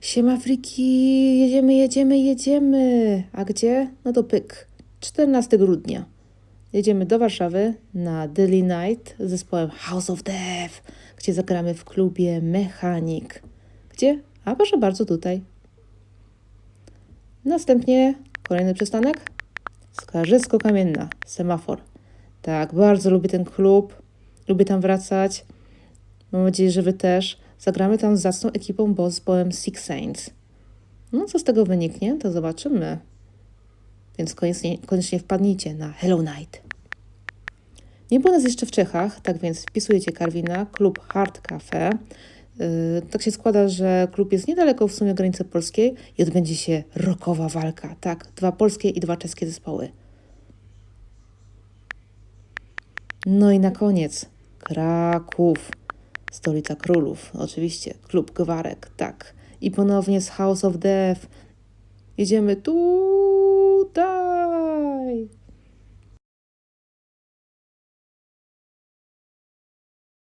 Siema friki, jedziemy, jedziemy, jedziemy. A gdzie? No to pyk. 14 grudnia. Jedziemy do Warszawy na Daily Night z zespołem House of Death, gdzie zagramy w klubie Mechanik. Gdzie? A proszę bardzo, tutaj. Następnie kolejny przystanek. Skarżysko-Kamienna, semafor. Tak, bardzo lubię ten klub. Lubię tam wracać. Mam nadzieję, że Wy też. Zagramy tam z zacną ekipą, bo zespołem Six Saints. No, co z tego wyniknie, to zobaczymy. Więc koniecznie, koniecznie wpadnijcie na Hello Night. Nie było nas jeszcze w Czechach, tak więc wpisujecie Karwina, klub Hard Cafe. Yy, tak się składa, że klub jest niedaleko w sumie granicy polskiej i odbędzie się rokowa walka. Tak, dwa polskie i dwa czeskie zespoły. No i na koniec Kraków, stolica królów, oczywiście, klub Gwarek, tak. I ponownie z House of Death. Jedziemy tu